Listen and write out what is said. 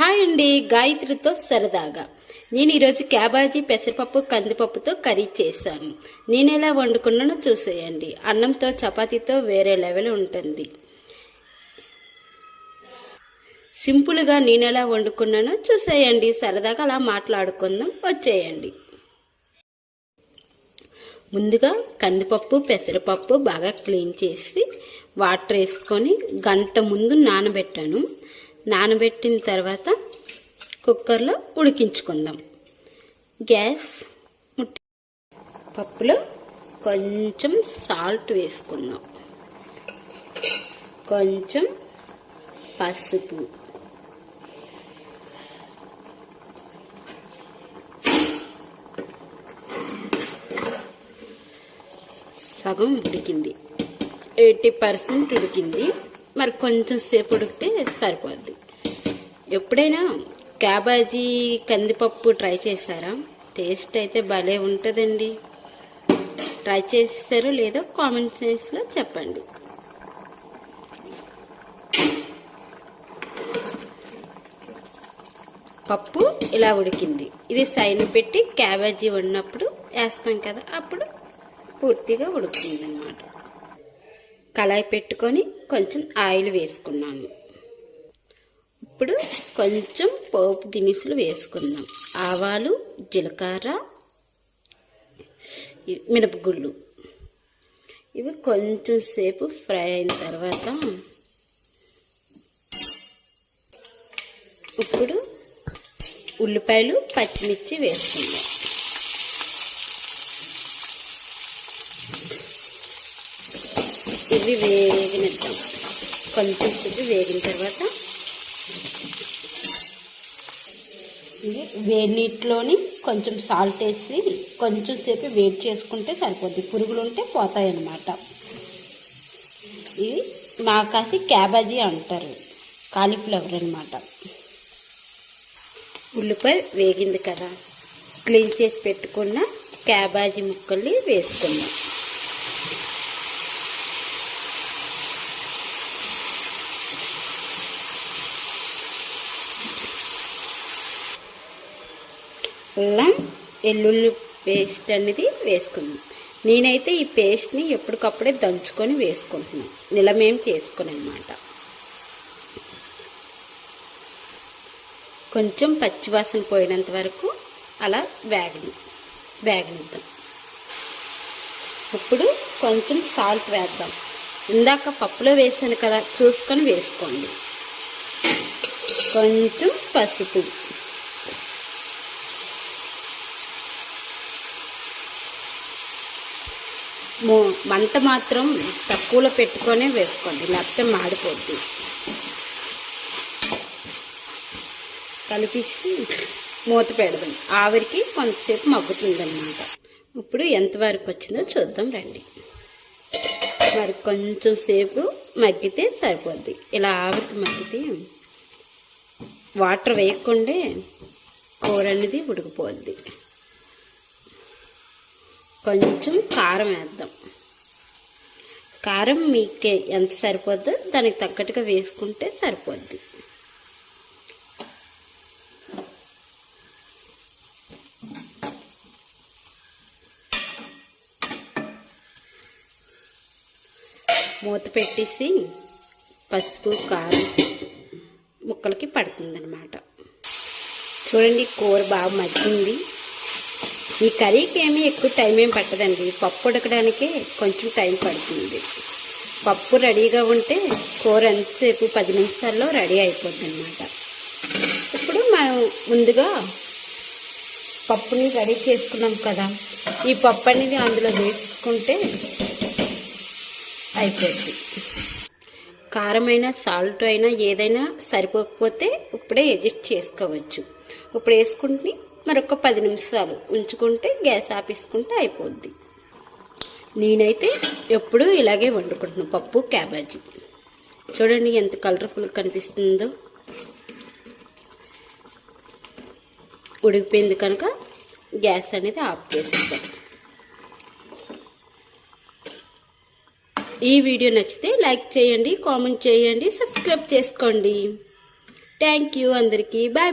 Hi అండి గాయత్రితో సరదాగా. నేను ఈరోజు క్యాబాజీ పెసరపప్పు కందిపప్పుతో కర్రీ చేశాను. నేను ఎలా వండుకున్నానో చూసేయండి. అన్నంతో చపాతీతో వేరే లెవెల్ ఉంటుంది. సింపుల్గా నేను ఎలా వండుకున్నానో చూసేయండి. సరదాగా అలా మాట్లాడుకుందాం. వచ్చేయండి. ముందుగా కందిపప్పు పెసరపప్పు బాగా క్లీన్ చేసి వాటర్ వేసుకొని గంట ముందు నానబెట్టాను. నానబెట్టిన తర్వాత కుక్కర్లో ఉడికించుకుందాం. గ్యాస్ ముట్టి పప్పులో కొంచెం సాల్ట్ వేసుకుందాం. కొంచెం పసుపు. సగం ఉడికింది. ఎయిటీ పర్సెంట్ ఉడికింది. మరి కొంచెం సేపు ఉడికితే సరిపోద్ది. ఎప్పుడైనా క్యాబాజీ కందిపప్పు ట్రై చేశారా? టేస్ట్ అయితే భలే ఉంటుందండి. ట్రై చేస్తారో లేదో కామెంట్ సెక్షన్స్లో చెప్పండి. పప్పు ఇలా ఉడికింది. ఇది సైన్ పెట్టి క్యాబేజీ వండినప్పుడు వేస్తాం కదా అప్పుడు పూర్తిగా ఉడుకుతుంది అన్నమాట కళాయి పెట్టుకొని కొంచెం ఆయిల్ వేసుకున్నాను. ఇప్పుడు కొంచెం పోపు దినుసులు వేసుకుందాం. ఆవాలు జీలకర్ర మినపగుళ్ళు. ఇవి కొంచెం సేపు ఫ్రై అయిన తర్వాత ఇప్పుడు ఉల్లిపాయలు పచ్చిమిర్చి వేసుకుందాం. ఇవి వేగినిద్దాం కొంచెం ఇవి వేగిన తర్వాత ఇది వేడి నీటిలోని కొంచెం సాల్ట్ వేసి కొంచెం సేపు వేడి చేసుకుంటే సరిపోద్ది. పురుగులు ఉంటే పోతాయి అన్నమాట ఇది మాకాసి క్యాబేజీ అంటారు. కాలీఫ్లవర్ అనమాట ఉల్లిపాయ వేగింది కదా. క్లీన్ చేసి పెట్టుకున్న క్యాబేజీ ముక్కల్ని వేసుకున్నాం అల్లం వెల్లుల్లి పేస్ట్ అనేది వేసుకున్నాం నేనైతే ఈ పేస్ట్ని ఎప్పటికప్పుడే దంచుకొని వేసుకుంటున్నాను. నిలమేం చేసుకుని అనమాట కొంచెం పచ్చివాసన పోయినంత వరకు అలా వేగని వేగనిద్దాం. ఇప్పుడు కొంచెం సాల్ట్ వేద్దాం. ఇందాక పప్పులో వేసాను కదా చూసుకొని వేసుకోండి. కొంచెం పసుపు. మంట మాత్రం తక్కువలో పెట్టుకొనే వేసుకోండి లేకపోతే మాడిపోద్ది. కలిపేసి మూత పెడదాం. ఆవిరికి కొంతసేపు మగ్గుతుందన్నమాట. ఇప్పుడు ఎంతవరకు వచ్చిందో చూద్దాం రండి. మరి కొంచెం సేపు మగ్గితే సరిపోద్ది. ఇలా ఆవిరికి మగ్గితే వాటర్ వేయకుండా కూర అనేది ఉడికిపోద్ది. కొంచెం కారం వేద్దాం. కారం మీకు ఎంత సరిపోద్దో దానికి తగ్గట్టుగా వేసుకుంటే సరిపోద్ది. మూత పెట్టేసి పసుపు కారం ముక్కలకి పడుతుందన్నమాట. చూడండి కూర బాగా మగ్గింది. ఈ కర్రీకి ఏమీ ఎక్కువ టైం ఏం పట్టదండి. పప్పు ఉడకడానికే కొంచెం టైం పడుతుంది. పప్పు రెడీగా ఉంటే కూర ఎంతసేపు? పది నిమిషాల్లో రెడీ అయిపోద్ది అనమాట ఇప్పుడు మనం ముందుగా పప్పుని రెడీ చేసుకున్నాం కదా. ఈ పప్పు అనేది అందులో వేసుకుంటే అయిపోద్ది. కారమైనా సాల్ట్ అయినా ఏదైనా సరిపోకపోతే ఇప్పుడే ఎడ్జస్ట్ చేసుకోవచ్చు. ఇప్పుడు వేసుకుంటే మరొక పది నిమిషాలు ఉంచుకుంటే గ్యాస్ ఆపేసుకుంటే అయిపోద్ది. నేనైతే ఎప్పుడూ ఇలాగే వండుకుంటున్నాను పప్పు క్యాబేజీ. చూడండి ఎంత కలర్ఫుల్ కనిపిస్తుందో. ఉడికిపోయింది కనుక గ్యాస్ అనేది ఆఫ్ చేసేద్దాం. ఈ వీడియో నచ్చితే లైక్ చేయండి కామెంట్ చేయండి సబ్స్క్రైబ్ చేసుకోండి. థ్యాంక్ యూ అందరికీ. బాయ్.